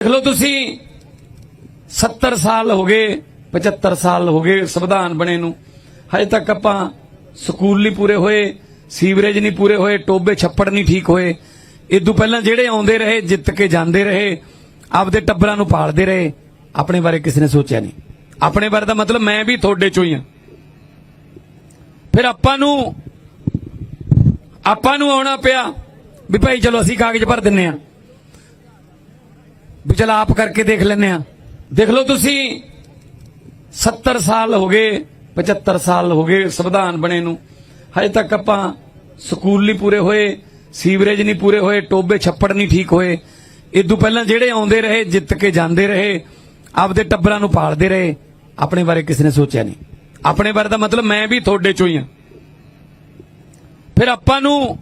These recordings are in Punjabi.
ਦੇਖ ਲਓ ਤੁਸੀਂ 70 ਸਾਲ ਹੋ ਗਏ 75 ਸਾਲ ਹੋ ਗਏ ਸੰਵਿਧਾਨ ਬਣੇ ਨੂੰ। ਹਜੇ ਤੱਕ ਆਪਾਂ ਸਕੂਲ ਨਹੀਂ ਪੂਰੇ ਹੋਏ, ਸੀਵਰੇਜ ਨਹੀਂ ਪੂਰੇ ਹੋਏ, ਟੋਬੇ ਛੱਪੜ ਨਹੀਂ ਠੀਕ ਹੋਏ। ਇਦੋਂ ਪਹਿਲਾਂ ਜਿਹੜੇ ਆਉਂਦੇ ਰਹੇ, ਜਿੱਤ ਕੇ ਜਾਂਦੇ ਰਹੇ, ਆਪਦੇ ਟੱਬਰਾਂ ਨੂੰ ਪਾਲਦੇ ਰਹੇ, ਆਪਣੇ ਬਾਰੇ ਕਿਸੇ ਨੇ ਸੋਚਿਆ ਨਹੀਂ। ਆਪਣੇ ਬਾਰੇ ਦਾ ਮਤਲਬ ਮੈਂ ਵੀ ਤੁਹਾਡੇ ਚੋਂ ਹੀ ਆ ਫਿਰ ਆਪਾਂ ਨੂੰ ਆਪਾਂ ਨੂੰ ਆਉਣਾ ਪਿਆ ਵੀ ਭਾਈ ਚਲੋ ਅਸੀਂ ਕਾਗਜ਼ ਭਰ ਦਿੰਨੇ ਆ ਚਲ ਆਪ ਕਰਕੇ ਦੇਖ ਲੈਨੇ ਆ ਦੇਖ ਲਓ ਤੁਸੀਂ 70 ਸਾਲ ਹੋ ਗਏ 75 ਸਾਲ ਹੋ ਗਏ ਸੰਵਿਧਾਨ ਬਣੇ ਨੂੰ। ਹਜੇ ਤੱਕ ਆਪਾਂ ਸਕੂਲ ਨਹੀਂ ਪੂਰੇ ਹੋਏ, ਸੀਵਰੇਜ ਨਹੀਂ ਪੂਰੇ ਹੋਏ, ਟੋਬੇ ਛੱਪੜ ਨਹੀਂ ਠੀਕ ਹੋਏ। ਇਦੋਂ ਪਹਿਲਾਂ ਜਿਹੜੇ ਆਉਂਦੇ ਰਹੇ, ਜਿੱਤ ਕੇ ਜਾਂਦੇ ਰਹੇ, ਆਪਦੇ ਟੱਬਰਾਂ ਨੂੰ ਪਾਲਦੇ ਰਹੇ, ਆਪਣੇ ਬਾਰੇ ਕਿਸੇ ਨੇ ਸੋਚਿਆ ਨਹੀਂ। ਆਪਣੇ ਬਾਰੇ ਦਾ ਮਤਲਬ ਮੈਂ ਵੀ ਤੁਹਾਡੇ ਚੋਂ ਹੀ ਆ ਫਿਰ ਆਪਾਂ ਨੂੰ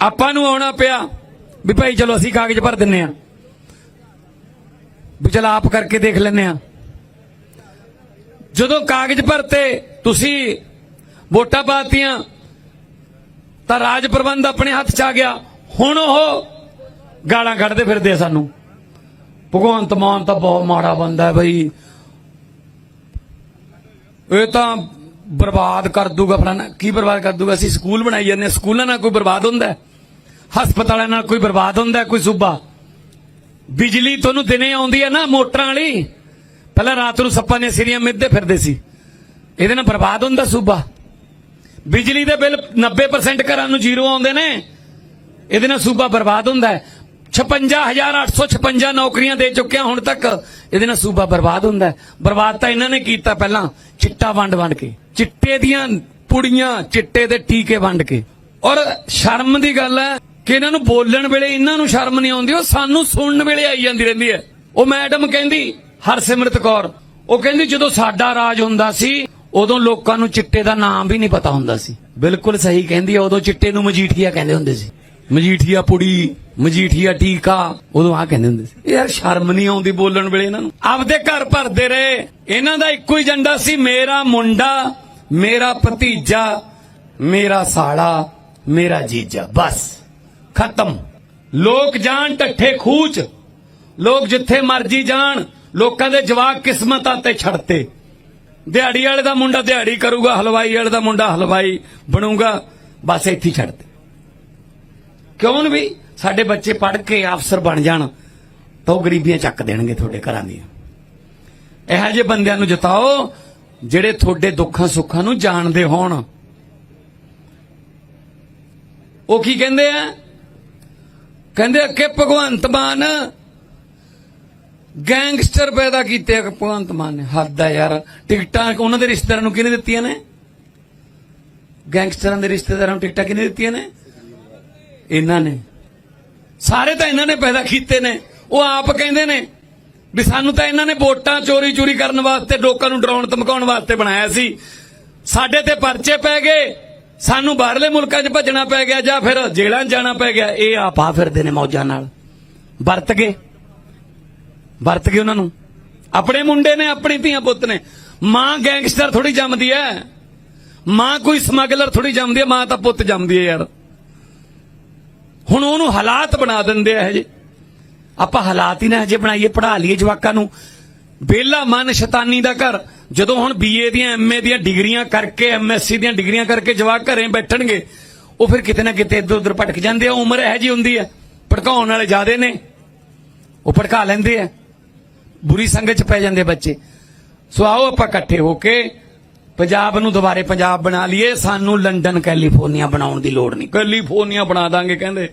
ਆਪਾਂ ਨੂੰ ਆਉਣਾ ਪਿਆ ਵੀ ਭਾਈ ਚਲੋ ਅਸੀਂ ਕਾਗਜ਼ ਭਰ ਦਿੰਨੇ ਆ ਵੀ ਚਲ ਆਪ ਕਰਕੇ ਦੇਖ ਲੈਨੇ ਆ ਜਦੋਂ ਕਾਗਜ਼ ਭਰਤੇ ਤੁਸੀਂ ਵੋਟਾਂ ਪਾਤੀਆਂ ਤਾਂ ਰਾਜ ਪ੍ਰਬੰਧ ਆਪਣੇ ਹੱਥ 'ਚ ਆ ਗਿਆ। ਹੁਣ ਉਹ ਗਾਲਾਂ ਕੱਢਦੇ ਫਿਰਦੇ ਆ ਸਾਨੂੰ। ਭਗਵੰਤ ਮਾਨ ਤਾਂ ਬਹੁਤ ਮਾੜਾ ਬੰਦਾ ਹੈ ਬਈ। ਇਹ ਤਾਂ ਬਰਬਾਦ ਕਰ ਦੂਗਾ ਫਲਾਣਾ। ਕੀ ਬਰਬਾਦ ਕਰ ਦੂਗਾ? ਅਸੀਂ ਸਕੂਲ ਬਣਾਈ ਜਾਂਦੇ ਹਾਂ, ਸਕੂਲਾਂ ਨਾਲ ਕੋਈ ਬਰਬਾਦ ਹੁੰਦਾ ਹਸਪਤਾਲਾਂ ਨਾਲ ਕੋਈ ਬਰਬਾਦ ਹੁੰਦਾ ਕੋਈ ਸੂਬਾ। ਬਿਜਲੀ ਤੁਹਾਨੂੰ ਦਿਨੇ ਆਉਂਦੀ ਹੈ ਨਾ, ਮੋਟਰਾਂ ਵਾਲੀ। ਪਹਿਲਾਂ ਰਾਤ ਨੂੰ ਸੱਪਾਂ ਦੀਆਂ ਸਿਰੀਆਂ ਮਿੱਧੇ ਫਿਰਦੇ ਸੀ। ਇਹਦੇ ਨਾਲ ਬਰਬਾਦ ਹੁੰਦਾ ਸੂਬਾ। ਬਿਜਲੀ ਦੇ ਬਿੱਲ 90% ਘਰਾਂ ਨੂੰ ਜ਼ੀਰੋ ਆਉਂਦੇ ਨੇ। ਇਹਦੇ ਨਾਲ ਸੂਬਾ ਬਰਬਾਦ ਹੁੰਦਾ ਹੈ। 56856 ਨੌਕਰੀਆਂ ਦੇ ਚੁੱਕਿਆ ਹੁਣ ਤੱਕ। ਇਹਦੇ ਨਾਲ ਸੂਬਾ ਬਰਬਾਦ ਹੁੰਦਾ ਹੈ। ਬਰਬਾਦ ਤਾਂ ਇਹਨਾਂ ਨੇ ਕੀਤਾ ਪਹਿਲਾਂ, ਚਿੱਟਾ ਵੰਡ ਵੰਡ ਕੇ। ਚਿੱਟੇ ਦੀਆਂ ਪੁੜੀਆਂ, ਚਿੱਟੇ ਦੇ ਟੀਕੇ ਵੰਡ ਕੇ। ਔਰ ਸ਼ਰਮ ਦੀ ਗੱਲ ਹੈ ਕਿ ਇਹਨਾਂ ਨੂੰ ਬੋਲਣ ਵੇਲੇ ਇਹਨਾਂ ਨੂੰ ਸ਼ਰਮ ਨਹੀਂ ਆਉਂਦੀ, ਉਹ ਸਾਨੂੰ ਸੁਣਨ ਵੇਲੇ ਆਈ ਜਾਂਦੀ ਰਹਿੰਦੀ ਹੈ। ਉਹ ਮੈਡਮ ਕਹਿੰਦੀ, ਹਰਸਿਮਰਤ ਕੌਰ, ਉਹ ਕਹਿੰਦੀ ਜਦੋਂ ਸਾਡਾ ਰਾਜ ਹੁੰਦਾ ਸੀ, ਉਦੋਂ ਲੋਕਾਂ ਨੂੰ ਚਿੱਟੇ ਦਾ ਨਾਮ ਵੀ ਨਹੀਂ ਪਤਾ ਹੁੰਦਾ ਸੀ। ਬਿਲਕੁਲ ਸਹੀ ਕਹਿੰਦੀ ਹੈ, ਉਦੋਂ ਚਿੱਟੇ ਨੂੰ ਮਜੀਠੀਆ ਕਹਿੰਦੇ ਹੁੰਦੇ ਸੀ। ਮਜੀਠੀਆ ਪੁੜੀ, ਮਜੀਠੀਆ ਟੀਕਾ, ਉਦੋਂ ਆ ਕਹਿੰਦੇ ਹੁੰਦੇ ਸੀ। ਯਾਰ ਸ਼ਰਮ ਨਹੀਂ ਆਉਂਦੀ ਬੋਲਣ ਵੇਲੇ ਇਹਨਾਂ ਨੂੰ। ਆਪਦੇ ਘਰ ਭਰਦੇ ਰਹੇ। ਇਹਨਾਂ ਦਾ ਇੱਕੋ ਹੀ ਏਜੰਡਾ ਸੀ, ਮੇਰਾ ਮੁੰਡਾ, ਮੇਰਾ ਭਤੀਜਾ, ਮੇਰਾ ਸਾਲਾ, ਮੇਰਾ ਜੀਜਾ, ਬਸ। ਖਤਮ। ਲੋਕ ਜਾਣ ਟੱਠੇ ਖੂਚ। ਲੋਕ ਜਿੱਥੇ ਮਰਜ਼ੀ ਜਾਣ, ਲੋਕਾਂ ਦੇ ਜਵਾਕ ਕਿਸਮਤਾਂ ਤੇ ਛੱਡਤੇ ਦਿਹਾੜੀ ਵਾਲੇ ਦਾ ਮੁੰਡਾ ਦਿਹਾੜੀ ਕਰੂਗਾ, ਹਲਵਾਈ ਵਾਲੇ ਦਾ ਮੁੰਡਾ ਹਲਵਾਈ ਬਣੂਗਾ, ਬਸ ਇੱਥੇ ਹੀ ਛੱਡਤੇ ਕਿਉਂ ਵੀ ਸਾਡੇ ਬੱਚੇ ਪੜ੍ਹ ਕੇ ਅਫਸਰ ਬਣ ਜਾਣ, ਤਾਂ ਉਹ ਗਰੀਬੀਆਂ ਚੱਕ ਦੇਣਗੇ ਤੁਹਾਡੇ ਘਰਾਂ ਦੀਆਂ। ਇਹੋ ਜਿਹੇ ਬੰਦਿਆਂ ਨੂੰ ਜਿਤਾਓ, ਜਿਹੜੇ ਤੁਹਾਡੇ ਦੁੱਖਾਂ ਸੁੱਖਾਂ ਨੂੰ ਜਾਣਦੇ ਹੋਣ। ਉਹ ਕੀ ਕਹਿੰਦੇ ਆ? ਕਹਿੰਦੇ ਅੱਗੇ ਭਗਵੰਤ ਮਾਨ ਗੈਂਗਸਟਰ ਪੈਦਾ ਕੀਤੇ ਭਗਵੰਤ ਮਾਨ ਨੇ। ਹੱਦ ਆ ਯਾਰ। ਟਿਕਟਾਂ ਉਹਨਾਂ ਦੇ ਰਿਸ਼ਤੇਦਾਰਾਂ ਨੂੰ ਕਿਹਨੇ ਦਿੱਤੀਆਂ ਨੇ? ਗੈਂਗਸਟਰਾਂ ਦੇ ਰਿਸ਼ਤੇਦਾਰਾਂ ਨੂੰ ਟਿਕਟਾਂ ਕਿਹਨੇ ਦਿੱਤੀਆਂ ਨੇ? ਇਹਨਾਂ ਨੇ। ਸਾਰੇ ਤਾਂ ਇਹਨਾਂ ਨੇ ਪੈਦਾ ਕੀਤੇ ਨੇ। ਉਹ ਆਪ ਕਹਿੰਦੇ ਨੇ ਵੀ ਸਾਨੂੰ ਤਾਂ ਇਹਨਾਂ ਨੇ ਵੋਟਾਂ ਚੋਰੀ ਚੋਰੀ ਕਰਨ ਵਾਸਤੇ, ਲੋਕਾਂ ਨੂੰ ਡਰਾਉਣ, ਧਮਕਾਉਣ ਵਾਸਤੇ ਬਣਾਇਆ ਸੀ। ਸਾਡੇ ਤੇ ਪਰਚੇ ਪੈ ਗਏ। ਸਾਨੂੰ ਬਾਹਰਲੇ ਮੁਲਕਾਂ 'ਚ ਭੱਜਣਾ ਪੈ ਗਿਆ ਜਾਂ ਫਿਰ ਜੇਲ੍ਹਾਂ 'ਚ ਜਾਣਾ ਪੈ ਗਿਆ, ਇਹ ਆਪ ਆ ਫਿਰਦੇ ਨੇ ਮੌਜਾਂ ਨਾਲ। ਵਰਤ ਗਏ ਵਰਤ ਗਏ ਉਹਨਾਂ ਨੂੰ। ਆਪਣੇ ਮੁੰਡੇ ਨੇ, ਆਪਣੀ ਧੀਆਂ ਪੁੱਤ ਨੇ। ਮਾਂ ਗੈਂਗਸਟਰ ਥੋੜੀ ਜੰਮਦੀ ਐ। ਮਾਂ ਕੋਈ ਸਮਗਲਰ ਥੋੜੀ ਜੰਮਦੀ ਐ, ਮਾਂ ਤਾਂ ਪੁੱਤ ਜੰਮਦੀ ਐ ਯਾਰ। ਹੁਣ ਉਹਨੂੰ ਹਾਲਾਤ ਬਣਾ ਦਿੰਦੇ ਆ ਹਜੇ ਆਪਾਂ ਹਾਲਾਤ ਹੀ ਨਾ ਹਜੇ ਬਣਾਈਏ ਪੜਾ ਲਈਏ ਜਵਾਕਾਂ ਨੂੰ। ਬੇਲਾ ਮਨ ਸ਼ੈਤਾਨੀ ਦਾ ਘਰ। ਜਦੋਂ ਹੁਣ ਬੀਏ ਦੀਆਂ ਐਮਏ ਦੀਆਂ ਡਿਗਰੀਆਂ ਕਰਕੇ ਐਮਐਸਸੀ ਦੀਆਂ ਡਿਗਰੀਆਂ ਕਰਕੇ ਜਵਾਕ ਘਰੇ ਬੈਠਣਗੇ, ਉਹ ਫਿਰ ਕਿਤੇ ਨਾ ਕਿਤੇ ਇੱਧਰ ਉੱਧਰ ਭਟਕ ਜਾਂਦੇ ਆ ਉਮਰ ਇਹੋ ਜੀ ਹੁੰਦੀ ਹੈ, ਭੜਕਾਉਣ ਵਾਲੇ ਜ਼ਿਆਦੇ ਨੇ, ਉਹ ਭੜਕਾ ਲੈਂਦੇ ਆ, ਬੁਰੀ ਸੰਗਤ ਚ ਪੈ ਜਾਂਦੇ ਬੱਚੇ। ਸੋ ਆਓ ਆਪਾਂ ਇਕੱਠੇ ਹੋ ਕੇ ਪੰਜਾਬ ਨੂੰ ਦੁਬਾਰੇ ਪੰਜਾਬ ਬਣਾ ਲਈਏ, ਸਾਨੂੰ ਲੰਡਨ, ਕੈਲੀਫੋਰਨੀਆ ਬਣਾਉਣ ਦੀ ਲੋੜ ਨਹੀਂ। ਕੈਲੀਫੋਰਨੀਆ ਬਣਾ ਦਾਂਗੇ, ਕਹਿੰਦੇ।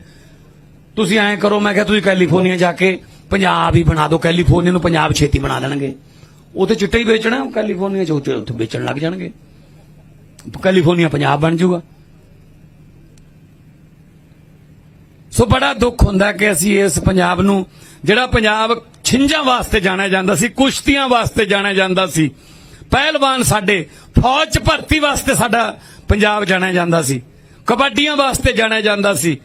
ਤੁਸੀਂ ਐਂ ਕਰੋ, ਮੈਂ ਕਿਹਾ ਤੁਸੀਂ ਕੈਲੀਫੋਰਨੀਆ ਜਾ ਕੇ ਪੰਜਾਬ ਹੀ ਬਣਾ ਦਿਓ, ਕੈਲੀਫੋਰਨੀਆ ਨੂੰ ਪੰਜਾਬ ਛੇਤੀ ਬਣਾ ਦੇਣਗੇ। ਉਹ ਤੇ ਚਿੱਟਾ ਹੀ ਵੇਚਣਾ, ਕੈਲੀਫੋਰਨੀਆ ਚ ਉੱਥੇ ਉੱਥੇ ਵੇਚਣ ਲੱਗ ਜਾਣਗੇ। ਕੈਲੀਫੋਰਨੀਆ ਪੰਜਾਬ ਬਣ ਜਾਊਗਾ। ਸੋ ਬੜਾ ਦੁੱਖ ਹੁੰਦਾ ਕਿ ਅਸੀਂ ਇਸ ਪੰਜਾਬ ਨੂੰ, ਜਿਹੜਾ ਪੰਜਾਬ ਛਿੰਝਾਂ ਵਾਸਤੇ ਜਾਣਿਆ ਜਾਂਦਾ ਸੀ, ਕੁਸ਼ਤੀਆਂ ਵਾਸਤੇ ਜਾਣਿਆ ਜਾਂਦਾ ਸੀ, ਪਹਿਲਵਾਨ ਸਾਡੇ, ਫੌਜ ਚ ਭਰਤੀ ਵਾਸਤੇ ਸਾਡਾ ਪੰਜਾਬ ਜਾਣਿਆ ਜਾਂਦਾ ਸੀ, ਕਬੱਡੀਆਂ ਵਾਸਤੇ ਜਾਣਿਆ ਜਾਂਦਾ ਸੀ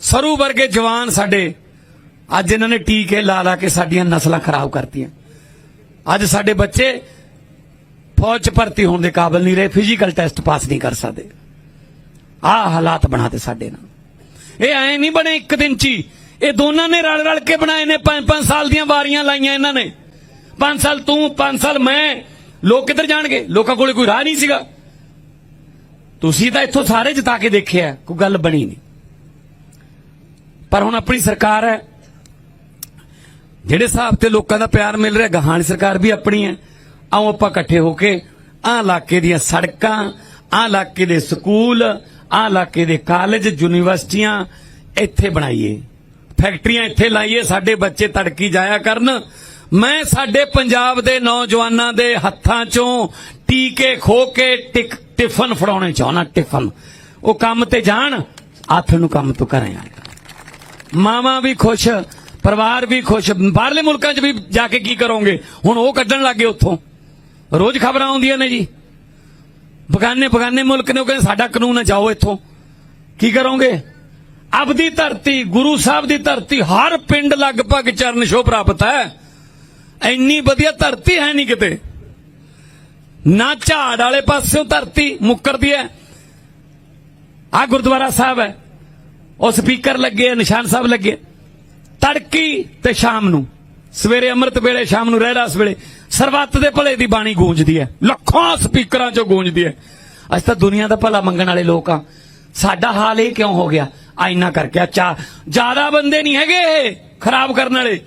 ਸਰੂ ਵਰਗੇ ਜਵਾਨ ਸਾਡੇ, ਅੱਜ ਇਹਨਾਂ ਨੇ ਟੀਕੇ ਲਾ ਲਾ ਕੇ ਸਾਡੀਆਂ ਨਸਲਾਂ ਖਰਾਬ ਕਰਤੀਆਂ। ਅੱਜ ਸਾਡੇ ਬੱਚੇ ਫੌਜ ਚ ਭਰਤੀ ਹੋਣ ਦੇ ਕਾਬਿਲ ਨਹੀਂ ਰਹੇ ਫਿਜ਼ੀਕਲ ਟੈਸਟ ਪਾਸ ਨਹੀਂ ਕਰ ਸਕਦੇ। ਆ ਹਾਲਾਤ ਬਣਾਤੇ ਸਾਡੇ ਨਾਲ। ਇਹ ਐ ਨਹੀਂ ਬਣੇ ਇੱਕ ਦਿਨ ਚ ਹੀ। ਇਹ ਦੋਨਾਂ ਨੇ ਰਲ ਰਲ ਕੇ ਬਣਾਏ ਨੇ 5-5 ਸਾਲ ਦੀਆਂ ਵਾਰੀਆਂ ਲਾਈਆਂ ਇਹਨਾਂ ਨੇ। 5 ਸਾਲ ਤੂੰ 5 ਸਾਲ ਮੈਂ। ਲੋਕ ਕਿੱਧਰ ਜਾਣਗੇ? ਲੋਕਾਂ ਕੋਲੇ ਕੋਈ ਰਾਹ ਨਹੀਂ ਸੀਗਾ। ਤੁਸੀਂ ਤਾਂ ਇੱਥੋਂ ਸਾਰੇ ਜਿਤਾ ਕੇ ਦੇਖਿਆ, ਕੋਈ ਗੱਲ ਬਣੀ ਨਹੀਂ। ਪਰ ਹੁਣ ਆਪਣੀ ਸਰਕਾਰ ਹੈ ਜਿਹੜੇ ਹਿਸਾਬ ਤੇ ਲੋਕਾਂ ਦਾ ਪਿਆਰ ਮਿਲ ਰਿਹਾ, ਗਹਾਣ ਸਰਕਾਰ ਵੀ ਆਪਣੀ ਹੈ। ਆਓ ਆਪਾਂ ਇਕੱਠੇ ਹੋ ਕੇ ਆਹ ਇਲਾਕੇ ਦੀਆਂ ਸੜਕਾਂ, ਆਹ ਇਲਾਕੇ ਦੇ ਸਕੂਲ, ਆਹ ਇਲਾਕੇ ਦੇ ਕਾਲਜ, ਯੂਨੀਵਰਸਿਟੀਆਂ ਇੱਥੇ ਬਣਾਈਏ। ਫੈਕਟਰੀਆਂ ਇੱਥੇ ਲਾਈਏ, ਸਾਡੇ ਬੱਚੇ ਤੜਕੀ ਜਾਇਆ ਕਰਨ। ਮੈਂ ਸਾਡੇ ਪੰਜਾਬ ਦੇ ਨੌਜਵਾਨਾਂ ਦੇ ਹੱਥਾਂ ਚੋਂ ਟੀਕੇ ਖੋ ਕੇ ਟਿਕ, ਟਿਫਨ ਫੜਾਉਣੇ ਚਾਹਣਾ ਟਿਫਨ। ਉਹ ਕੰਮ ਤੇ ਜਾਣ ਹੱਥ ਨੂੰ ਕੰਮ ਤੋਂ ਕਰਾਂ ਮਾਵਾਂ ਵੀ ਖੁਸ਼ ਪਰਿਵਾਰ ਵੀ ਖੁਸ਼, ਬਾਹਰਲੇ ਮੁਲਕਾਂ 'ਚ ਵੀ ਜਾ ਕੇ ਕੀ ਕਰੋਗੇ? ਹੁਣ ਉਹ ਕੱਢਣ ਲੱਗੇ ਉੱਥੋਂ। ਰੋਜ਼ ਖਬਰਾਂ ਆਉਂਦੀਆਂ ਨੇ ਜੀ। ਬਗਾਨੇ ਬਗਾਨੇ ਮੁਲਕ ਨੇ ਉਹ ਕਹਿੰਦੇ, ਸਾਡਾ ਕਾਨੂੰਨ ਹੈ, ਜਾਓ ਇੱਥੋਂ। ਕੀ ਕਰੋਗੇ? ਆਪਦੀ ਧਰਤੀ, ਗੁਰੂ ਸਾਹਿਬ ਦੀ ਧਰਤੀ, ਹਰ ਪਿੰਡ ਲਗਭਗ ਚਰਨ ਛੋਹ ਪ੍ਰਾਪਤ ਹੈ। ਇੰਨੀ ਵਧੀਆ ਧਰਤੀ ਹੈ ਨਹੀਂ ਕਿਤੇ। ਨਾ ਝਾੜ ਵਾਲੇ ਪਾਸਿਓਂ ਧਰਤੀ ਮੁੱਕਰਦੀ ਹੈ। ਆ ਗੁਰਦੁਆਰਾ ਸਾਹਿਬ ਹੈ। ਉਹ ਸਪੀਕਰ ਲੱਗੇ, ਨਿਸ਼ਾਨ ਸਾਹਿਬ ਲੱਗੇ। ਤੜਕੀ ਤੇ ਸ਼ਾਮ ਨੂੰ। ਸਵੇਰੇ ਅੰਮ੍ਰਿਤ ਵੇਲੇ, ਸ਼ਾਮ ਨੂੰ ਰਹਿਰਾਸ ਵੇਲੇ। ਸਰਬੱਤ ਦੇ ਭਲੇ ਦੀ ਬਾਣੀ ਗੂੰਜਦੀ ਹੈ। ਲੱਖਾਂ ਸਪੀਕਰਾਂ 'ਚੋਂ ਗੂੰਜਦੀ ਹੈ। ਅਸੀਂ ਤਾਂ ਦੁਨੀਆ ਦਾ ਭਲਾ ਮੰਗਣ ਵਾਲੇ ਲੋਕ ਆ। ਸਾਡਾ ਹਾਲ ਇਹ ਕਿਉਂ ਹੋ ਗਿਆ? ਆਇਨਾ ਕਰਕੇ। ਚਾ ਜ਼ਿਆਦਾ ਬੰਦੇ ਨਹੀਂ ਹੈਗੇ ਇਹ ਖਰਾਬ ਕਰਨ ਵਾਲੇ।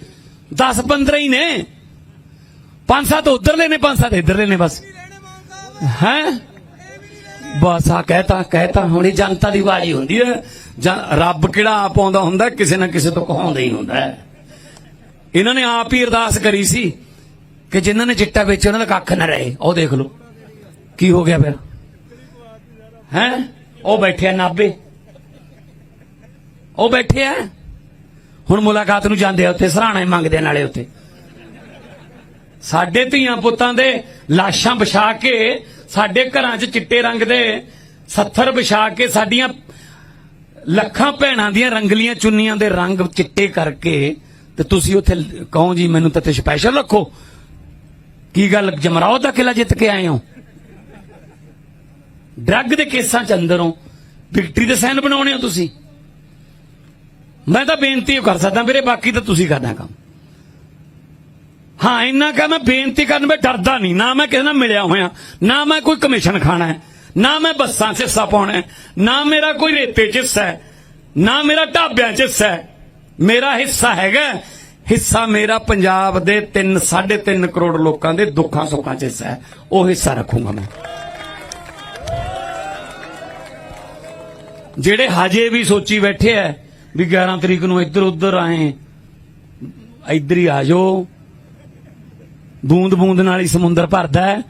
10 15 ਹੀ ਨੇ। ਪੰਜ ਸੱਤ ਉਧਰਲੇ ਨੇ, ਪੰਜ ਸੱਤ ਇਧਰਲੇ ਨੇ ਬਸ। ਹੈ? ਬਸ ਆ ਕਹਿਤਾ ਕਹਿਤਾ। ਹੁਣ ਇਹ ਜਨਤਾ ਦੀ ਵਾਰੀ ਹੁੰਦੀ ਹੈ। ਜਾਂ ਰੱਬ ਕਿਹੜਾ ਆਪ ਆਉਂਦਾ ਹੁੰਦਾ, ਕਿਸੇ ਨਾ ਕਿਸੇ ਤੋਂ ਕਹਾਉਂਦਾ ਹੀ ਹੁੰਦਾ ਇਹਨਾਂ ਨੇ ਆਪ ਹੀ ਅਰਦਾਸ ਕਰੀ ਸੀ ਕਿ ਜਿਨ੍ਹਾਂ ਨੇ ਚਿੱਟਾ ਵੇਚਿਆ, ਉਹਨਾਂ ਦਾ ਕੱਖ ਨਾ ਰਹੇ। ਉਹ ਦੇਖ ਲਓ, ਕੀ ਹੋ ਗਿਆ ਫਿਰ? ਹੈ? ਉਹ ਬੈਠੇ ਆ ਨਾਬੇ ਉਹ ਬੈਠੇ ਆ? ਹੁਣ ਮੁਲਾਕਾਤ ਨੂੰ ਜਾਂਦੇ ਆ ਉੱਥੇ, ਸਰਾਣੇ ਮੰਗਦੇ ਆ ਨਾਲੇ ਉੱਥੇ। ਸਾਡੇ ਧੀਆਂ ਪੁੱਤਾਂ ਦੇ ਲਾਸ਼ਾਂ ਵਿਛਾ ਕੇ, ਸਾਡੇ ਘਰਾਂ 'ਚ ਚਿੱਟੇ ਰੰਗ ਦੇ ਸੱਥਰ ਵਿਛਾ ਕੇ, ਸਾਡੀਆਂ ਲੱਖਾਂ ਭੈਣਾਂ ਦੀਆਂ ਰੰਗਲੀਆਂ ਚੁੰਨੀਆਂ ਦੇ ਰੰਗ ਚਿੱਟੇ ਕਰਕੇ ਤੇ ਤੁਸੀਂ ਉੱਥੇ ਕਹੋ ਜੀ, ਮੈਨੂੰ ਤਾਂ ਤੇ ਸਪੈਸ਼ਲ ਰੱਖੋ। ਕੀ ਗੱਲ, ਜਮਰਾਓ ਦਾ ਕਿਲਾ ਜਿੱਤ ਕੇ ਆਏ ਹੋ? ਡਰੱਗ ਦੇ ਕੇਸਾਂ ਚ ਅੰਦਰੋਂ ਵਿਕਟਰੀ ਦੇ ਸਾਈਨ ਬਣਾਉਣੇ ਹੋ ਤੁਸੀਂ। ਮੈਂ ਤਾਂ ਬੇਨਤੀ ਕਰ ਸਕਦਾ ਵੀਰੇ, ਬਾਕੀ ਤਾਂ ਤੁਸੀਂ ਕਰਨਾ ਕੰਮ। ਹਾਂ, ਇੰਨਾ ਕਹ ਮੈਂ ਬੇਨਤੀ ਕਰਨ ਵਿੱਚ ਡਰਦਾ ਨਹੀਂ। ਨਾ ਮੈਂ ਕਿਸੇ ਨਾਲ ਮਿਲਿਆ ਹੋਇਆ, ਨਾ ਮੈਂ ਕੋਈ ਕਮਿਸ਼ਨ ਖਾਣਾ ਹੈ। ਨਾ ਮੈਂ ਬੱਸਾਂ 'ਚ ਹਿੱਸਾ ਪਾਉਣਾ ਨਾ ਮੇਰਾ ਕੋਈ ਰੇਤੇ 'ਚ ਹਿੱਸਾ ਹੈ, ਨਾ ਮੇਰਾ ਢਾਬਿਆਂ 'ਚ ਹਿੱਸਾ ਹੈ। ਮੇਰਾ ਹਿੱਸਾ ਹੈਗਾ ਹਿੱਸਾ ਮੇਰਾ ਪੰਜਾਬ ਦੇ 3 3.5 ਕਰੋੜ ਲੋਕਾਂ ਦੇ ਦੁੱਖਾਂ ਸੁੱਖਾਂ 'ਚ ਹਿੱਸਾ ਹੈ। ਉਹ ਹਿੱਸਾ ਰੱਖੂੰਗਾ ਮੈਂ। ਜਿਹੜੇ ਹਜੇ ਵੀ ਸੋਚੀ ਬੈਠੇ ਐ ਵੀ 11 ਤਰੀਕ ਨੂੰ ਇੱਧਰ ਉੱਧਰ ਆਏ, ਇੱਧਰ ਹੀ ਆ ਜਾਓ। ਬੂੰਦ ਬੂੰਦ ਨਾਲ ਹੀ ਸਮੁੰਦਰ ਭਰਦਾ ਹੈ।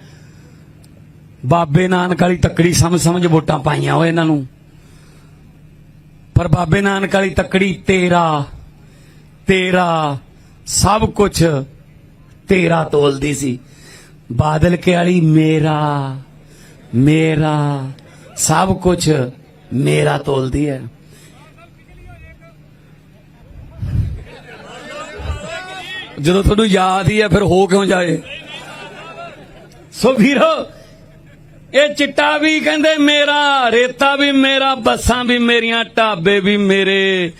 ਬਾਬੇ ਨਾਨਕ ਵਾਲੀ ਤੱਕੜੀ ਸਮਝ ਸਮਝ ਵੋਟਾਂ ਪਾਈਆਂ ਉਹ ਇਹਨਾਂ ਨੂੰ। ਪਰ ਬਾਬੇ ਨਾਨਕ ਵਾਲੀ ਤੱਕੜੀ ਤੇਰਾ ਤੇਰਾ ਸਭ ਕੁਝ ਤੇਰਾ ਤੋਲਦੀ ਸੀ। ਬਾਦਲ ਕੇ ਵਾਲੀ ਮੇਰਾ ਮੇਰਾ ਸਭ ਕੁਝ ਮੇਰਾ ਤੋਲਦੀ ਹੈ ਜਦੋਂ ਤੁਹਾਨੂੰ ਯਾਦ ਹੀ ਹੈ ਫਿਰ ਹੋ ਕਿਉਂ ਜਾਏ? ਸੋ ਵੀਰੋ ਇਹ ਚਿੱਟਾ ਵੀ ਕਹਿੰਦੇ ਮੇਰਾ, ਰੇਤਾ ਵੀ ਮੇਰਾ, ਬੱਸਾਂ ਵੀ ਮੇਰੀਆਂ, ਢਾਬੇ ਵੀ ਮੇਰੇ,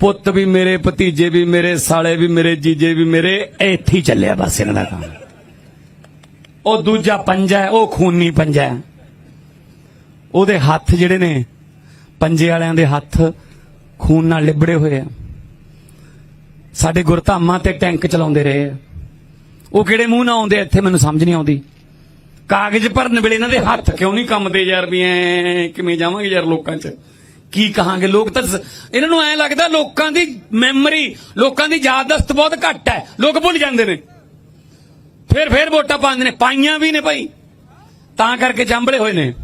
ਪੁੱਤ ਵੀ ਮੇਰੇ, ਭਤੀਜੇ ਵੀ ਮੇਰੇ, ਸਾਲੇ ਵੀ ਮੇਰੇ, ਜੀਜੇ ਵੀ ਮੇਰੇ ਇੱਥੇ ਹੀ ਚੱਲਿਆ ਬਸ ਇਹਨਾਂ ਦਾ ਕੰਮ। ਉਹ ਦੂਜਾ ਪੰਜਾ ਉਹ ਖੂਨੀ ਪੰਜਾ ਉਹਦੇ ਹੱਥ ਜਿਹੜੇ ਨੇ, ਪੰਜੇ ਵਾਲਿਆਂ ਦੇ ਹੱਥ ਖੂਨ ਨਾਲ ਲਿਬੜੇ ਹੋਏ ਆ। ਸਾਡੇ ਗੁਰਧਾਮਾਂ ਤੇ ਟੈਂਕ ਚਲਾਉਂਦੇ ਰਹੇ ਆ। ਉਹ ਕਿਹੜੇ ਮੂੰਹ ਨਾਲ ਆਉਂਦੇ ਇੱਥੇ ਮੈਨੂੰ ਸਮਝ ਨਹੀਂ ਆਉਂਦੀ। ਕਾਗਜ਼ ਭਰਨ ਵੇਲੇ ਇਹਨਾਂ ਦੇ ਹੱਥ ਕਿਉਂ ਨਹੀਂ ਕੰਮਦੇ ਯਾਰ ਵੀ ਐ ਕਿਵੇਂ ਜਾਵਾਂਗੇ ਯਾਰ ਲੋਕਾਂ 'ਚ? ਕੀ ਕਹਾਂਗੇ ਲੋਕ ਤਾਂ ਇਹਨਾਂ ਨੂੰ ਐ ਲੱਗਦਾ ਲੋਕਾਂ ਦੀ ਮੈਮਰੀ ਲੋਕਾਂ ਦੀ ਯਾਦਦਾਸ਼ਤ ਬਹੁਤ ਘੱਟ ਹੈ। ਲੋਕ ਭੁੱਲ ਜਾਂਦੇ ਨੇ। ਫਿਰ ਫਿਰ ਵੋਟਾਂ ਪਾਉਂਦੇ ਨੇ। ਪਾਈਆਂ ਵੀ ਨੇ ਭਾਈ। ਤਾਂ ਕਰਕੇ ਜੰਬਲੇ ਹੋਏ ਨੇ।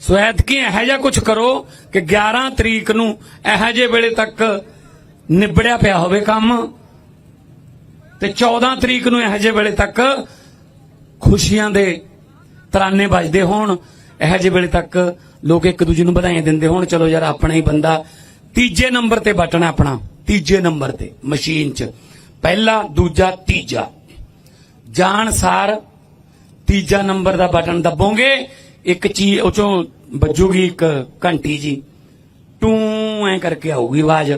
ਸੋ ਐਤਕੀ ਇਹੋ ਜਿਹਾ ਕੁਝ ਕਰੋ ਕਿ 11 ਤਰੀਕ ਨੂੰ ਇਹੋ ਜਿਹੇ ਵੇਲੇ ਤੱਕ ਨਿਬੜਿਆ ਪਿਆ ਹੋਵੇ ਕੰਮ। ਤੇ 14 ਤਰੀਕ ਨੂੰ ਇਹੋ ਜਿਹੇ ਵੇਲੇ ਤੱਕ ਖੁਸ਼ੀਆਂ ਦੇ ਤਰਾਨੇ ਵੱਜਦੇ ਹੋਣ, ਇਹੋ ਜਿਹੇ ਵੇਲੇ ਤੱਕ ਲੋਕ ਇੱਕ ਦੂਜੇ ਨੂੰ ਵਧਾਈਆਂ ਦਿੰਦੇ ਹੋਣ। ਚਲੋ ਯਾਰ, ਆਪਣਾ ਹੀ ਬੰਦਾ। ਤੀਜੇ ਨੰਬਰ ਤੇ ਬਟਨ ਹੈ ਆਪਣਾ। ਤੀਜੇ ਨੰਬਰ ਤੇ, ਮਸ਼ੀਨ 'ਚ। ਪਹਿਲਾ, ਦੂਜਾ, ਤੀਜਾ। ਜਾਣ ਸਾਰ ਤੀਜਾ ਨੰਬਰ ਦਾ ਬਟਨ ਦੱਬੋਗੇ। ਇੱਕ ਚੀਜ਼ ਉਹ ਚੋਂ ਵੱਜੂਗੀ ਇੱਕ ਘੰਟੀ ਜੀ। ਟੂ, ਐ ਕਰਕੇ ਆਊਗੀ ਆਵਾਜ਼।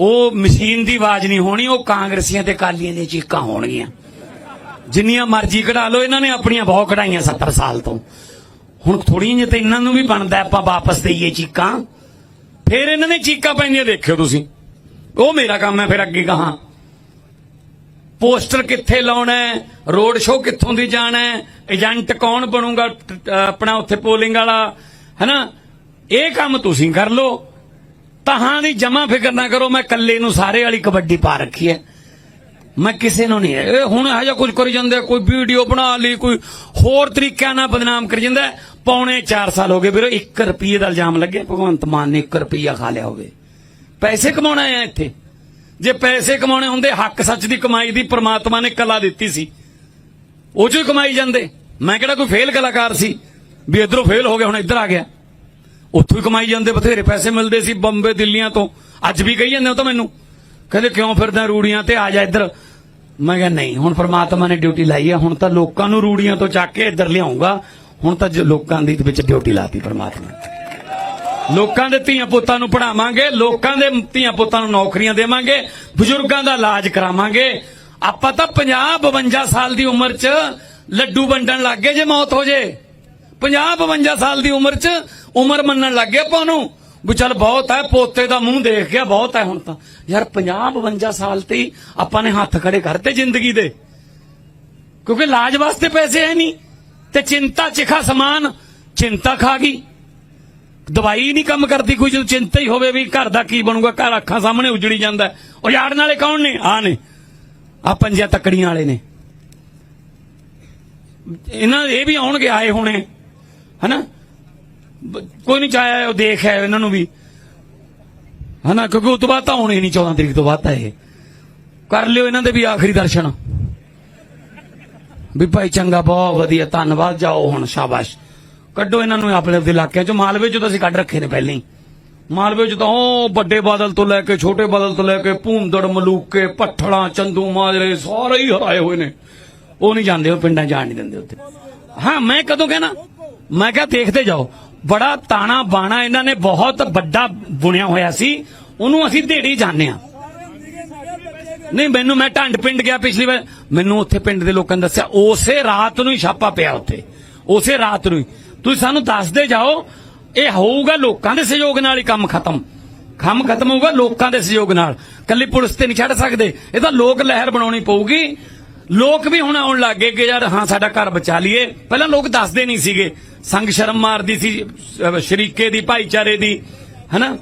ਉਹ ਮਸ਼ੀਨ ਦੀ ਆਵਾਜ਼ ਨਹੀਂ ਹੋਣੀ, ਉਹ ਕਾਂਗਰਸੀਆਂ ਤੇ ਕਾਲੀਆਂ ਦੀਆਂ ਚੀਕਾਂ ਹੋਣਗੀਆਂ। ਜਿੰਨੀਆਂ ਮਰਜ਼ੀ ਕਢਾ ਲਓ, ਇਹਨਾਂ ਨੇ ਆਪਣੀਆਂ ਬਹੁਤ ਕਢਾਈਆਂ 70 ਸਾਲ ਤੋਂ। ਹੁਣ ਥੋੜੀਆਂ ਜਿਹੀਆਂ ਤੇ ਇਹਨਾਂ ਨੂੰ ਵੀ ਬਣਦਾ, ਆਪਾਂ ਵਾਪਸ ਦੇਈਏ ਚੀਕਾਂ। ਫਿਰ ਇਹਨਾਂ ਨੇ ਚੀਕਾਂ ਪੈਂਦੀਆਂ ਦੇਖਿਓ ਤੁਸੀਂ। ਉਹ ਮੇਰਾ ਕੰਮ ਹੈ, ਫਿਰ ਅੱਗੇ ਕਹਾਂ। ਪੋਸਟਰ ਕਿੱਥੇ ਲਾਉਣਾ ਹੈ, ਰੋਡ ਸ਼ੋਅ ਕਿੱਥੋਂ ਦੀ ਜਾਣਾ ਹੈ, ਏਜੰਟ ਕੌਣ ਬਣੂਗਾ ਆਪਣਾ ਉੱਥੇ ਪੋਲਿੰਗ ਵਾਲਾ, ਹੈਨਾ? ਇਹ ਕੰਮ ਤੁਸੀਂ ਕਰ ਲਓ। ਤਹਾਂ ਦੀ ਜਮਾ ਫਿਕਰ ਨਾ ਕਰੋ, ਮੈਂ ਇਕੱਲੇ ਨੂੰ ਸਾਰੇ ਵਾਲੀ ਕਬੱਡੀ ਪਾ ਰੱਖੀ ਹੈ। ਮੈਂ ਕਿਸੇ ਨੂੰ ਨਹੀਂ ਇਹ ਹੁਣ ਇਹੋ ਜਿਹਾ ਕੁਝ ਕਰੀ ਜਾਂਦੇ ਕੋਈ ਵੀਡੀਓ ਬਣਾ ਲਈ, ਕੋਈ ਹੋਰ ਤਰੀਕਿਆਂ ਨਾਲ ਬਦਨਾਮ ਕਰੀ ਜਾਂਦਾ ਹੈ। ਪੌਣੇ 4 ਸਾਲ ਹੋ ਗਏ ਵੀਰੋ 1 ਰੁਪਏ ਦਾ ਇਲਜ਼ਾਮ ਲੱਗਿਆ, ਭਗਵੰਤ ਮਾਨ ਨੇ 1 ਰੁਪਿਆ ਖਾ ਲਿਆ ਹੋਵੇ। ਪੈਸੇ ਕਮਾਉਣਾ ਆ ਇੱਥੇ। ਜੇ ਪੈਸੇ ਕਮਾਉਣੇ ਹੁੰਦੇ, ਹੱਕ ਸੱਚ ਦੀ ਕਮਾਈ ਦੀ ਪ੍ਰਮਾਤਮਾ ਨੇ ਕਲਾ ਦਿੱਤੀ ਸੀ। ਉਹ ਚੋਂ ਹੀ ਕਮਾਈ ਜਾਂਦੇ। ਮੈਂ ਕਿਹੜਾ ਕੋਈ ਫੇਲ ਕਲਾਕਾਰ ਸੀ? ਵੀ ਇਧਰੋਂ ਫੇਲ ਹੋ ਗਿਆ, ਹੁਣ ਇੱਧਰ ਆ ਗਿਆ। ਉੱਥੋਂ ਹੀ ਕਮਾਈ ਜਾਂਦੇ, ਬਥੇਰੇ ਪੈਸੇ ਮਿਲਦੇ ਸੀ ਬੰਬੇ, ਦਿੱਲੀਆਂ ਤੋਂ। ਅੱਜ ਵੀ ਕਹੀ ਜਾਂਦੇ ਹੋ ਤਾਂ ਮੈਨੂੰ। ਕਹਿੰਦੇ ਕਿਉਂ ਫਿਰਦਾ ਰੂੜੀਆਂ ਤੇ? ਆ ਜਾ ਇੱਧਰ। ਮੈਂ ਕਿਹਾ, ਨਹੀਂ, ਹੁਣ ਪ੍ਰਮਾਤਮਾ ਨੇ ਡਿਊਟੀ ਲਾਈ ਹੈ ਹੁਣ ਤਾਂ ਲੋਕਾਂ ਨੂੰ ਰੂੜੀਆਂ ਤੋਂ ਚੱਕ ਕੇ ਇੱਧਰ ਲਿਆਉਂਗਾ। ਹੁਣ ਤਾਂ ਲੋਕਾਂ ਦੀ ਵਿੱਚ ਡਿਊਟੀ ਲਾਤੀ ਪ੍ਰਮਾਤਮਾ ਨੇ। ਲੋਕਾਂ ਦੇ ਧੀਆਂ ਪੁੱਤਾਂ ਨੂੰ ਪੜਾਵਾਂਗੇ ਲੋਕਾਂ ਦੇ ਧੀਆਂ ਪੁੱਤਾਂ ਨੂੰ ਨੌਕਰੀਆਂ ਦੇਵਾਂਗੇ, ਬਜ਼ੁਰਗਾਂ ਦਾ ਇਲਾਜ ਕਰਾਵਾਂਗੇ। ਆਪਾਂ ਤਾਂ 50 52 ਸਾਲ ਦੀ ਉਮਰ 'ਚ ਲੱਡੂ ਵੰਡਣ ਲੱਗ ਗਏ ਜੇ ਮੌਤ ਹੋ ਜੇ। 50 52 ਸਾਲ ਦੀ ਉਮਰ 'ਚ ਉਮਰ ਮੰਨਣ ਲੱਗ ਗਏ ਆਪਾਂ ਨੂੰ। ਵੀ ਚੱਲ ਬਹੁਤ ਹੈ, ਪੋਤੇ ਦਾ ਮੂੰਹ ਦੇਖ ਗਿਆ, ਬਹੁਤ ਹੈ ਹੁਣ ਤਾਂ। ਯਾਰ 50 52 ਸਾਲ ਤੇ ਆਪਾਂ ਨੇ ਹੱਥ ਖੜੇ ਕਰਤੇ ਜ਼ਿੰਦਗੀ ਦੇ। ਕਿਉਂਕਿ ਇਲਾਜ ਵਾਸਤੇ ਪੈਸੇ ਹੈ ਨਹੀਂ। ਤੇ ਚਿੰਤਾ ਚਿਖਾ ਸਮਾਨ, ਚਿੰਤਾ ਖਾ ਗਈ। ਦਵਾਈ ਨਹੀਂ ਕੰਮ ਕਰਦੀ ਕੋਈ, ਜਦੋਂ ਚਿੰਤਾ ਹੀ ਹੋਵੇ ਵੀ ਘਰ ਦਾ ਕੀ ਬਣੂਗਾ, ਘਰ ਅੱਖਾਂ ਸਾਹਮਣੇ ਉਜੜੀ ਜਾਂਦਾ ਹੈ। ਉਹ ਯਾੜਨ ਵਾਲੇ ਕੌਣ ਨੇ? ਆ ਨੇ। ਆ ਪੰਜਾਂ ਤੱਕੜੀਆਂ ਵਾਲੇ ਨੇ। ਇਹਨਾਂ ਇਹ ਵੀ ਆਉਣਗੇ, ਆਏ ਹੋਣੇ। ਹਨਾ? ਕੋਈ ਨਹੀਂ ਚਾਹਿਆ ਉਹ ਦੇਖ ਆਇਓ ਇਹਨਾਂ ਨੂੰ ਵੀ। ਹਨਾ, ਕਿਉਂਕਿ ਉਸ ਤੋਂ ਬਾਅਦ ਤਾਂ ਆਉਣੇ ਨਹੀਂ 14 ਤਰੀਕ ਤੋਂ ਬਾਅਦ ਤਾਂ ਇਹ। ਕਰ ਲਿਓ ਇਹਨਾਂ ਦੇ ਵੀ ਆਖਰੀ ਦਰਸ਼ਨ। ਵੀ ਭਾਈ ਚੰਗਾ, ਬਹੁਤ ਵਧੀਆ, ਧੰਨਵਾਦ, ਜਾਓ ਹੁਣ, ਸ਼ਾਬਾਸ਼। ਕੱਢੋ ਇਹਨਾਂ ਨੂੰ ਆਪਣੇ ਦੇ ਇਲਾਕਿਆਂ ਚੋਂ। ਮਾਲਵੇ ਚੋਂ ਤਾਂ ਅਸੀਂ ਕੱਢ ਰੱਖੇ ਨੇ ਪਹਿਲਾਂ ਹੀ। ਮਾਲਵੇ ਚ ਤਾਂ ਉਹ ਵੱਡੇ ਬਾਦਲ ਤੋਂ ਲੈ ਕੇ, ਛੋਟੇ ਬਾਦਲ ਤੋਂ ਲੈ ਕੇ, ਭੂਮਦੜ, ਮਲੂਕੇ, ਪੱਠਲਾਂ, ਚੰਦੂ, ਮਾਜਰੇ, ਸਾਰੇ ਹੀ ਹਰਾਏ ਹੋਏ ਨੇ। ਉਹ ਨਹੀਂ ਜਾਂਦੇ, ਉਹ ਪਿੰਡਾਂ ਜਾਣ ਨਹੀਂ ਦਿੰਦੇ ਉੱਥੇ। ਹਾਂ, ਮੈਂ ਕਦੋਂ ਕਹਿਣਾ? ਮੈਂ ਕਿਹਾ ਦੇਖਦੇ ਜਾਓ। ਬੜਾ ਤਾਣਾ ਬਾਣਾ ਇਹਨਾਂ ਨੇ ਬਹੁਤ ਵੱਡਾ ਬੁਣਿਆ ਹੋਇਆ ਸੀ। ਉਹਨੂੰ ਅਸੀਂ ਢੇੜੀ ਜਾਂਦੇ ਆ ਨਹੀਂ, ਮੈਨੂੰ ਮੈਂ ਢੰਡ ਪਿੰਡ ਗਿਆ ਪਿਛਲੀ ਵਾਰ। ਮੈਨੂੰ ਉੱਥੇ ਪਿੰਡ ਦੇ ਲੋਕਾਂ ਨੇ ਦੱਸਿਆ, ਉਸੇ ਰਾਤ ਨੂੰ ਹੀ ਛਾਪਾ ਪਿਆ ਉੱਥੇ। ਉਸੇ ਰਾਤ ਨੂੰ ਤੁਸੀਂ ਸਾਨੂੰ ਦੱਸਦੇ ਜਾਓ, ਇਹ ਹੋਊਗਾ ਲੋਕਾਂ ਦੇ ਸਹਿਯੋਗ ਨਾਲ ਹੀ ਕੰਮ ਖਤਮ। ਕੰਮ ਖਤਮ ਹੋਊਗਾ ਲੋਕਾਂ ਦੇ ਸਹਿਯੋਗ ਨਾਲ। ਕੱਲੀ ਪੁਲਿਸ ਤੇ ਨਹੀਂ ਛੱਡ ਸਕਦੇ। ਇਹ ਤਾਂ ਲੋਕ ਲਹਿਰ ਬਣਾਉਣੀ ਪਊਗੀ। ਲੋਕ ਵੀ ਹੁਣ ਆਉਣ ਲੱਗੇ ਕਿ ਯਾਰ, ਹਾਂ, ਸਾਡਾ ਘਰ ਬਚਾ ਲਈਏ। ਪਹਿਲਾਂ ਲੋਕ ਦੱਸਦੇ ਨਹੀਂ ਸੀਗੇ। ਸੰਗ ਸ਼ਰਮ ਮਾਰਦੀ ਸੀ ਸ਼ਰੀਕੇ ਦੀ ਭਾਈਚਾਰੇ ਦੀ ਹਨਾ?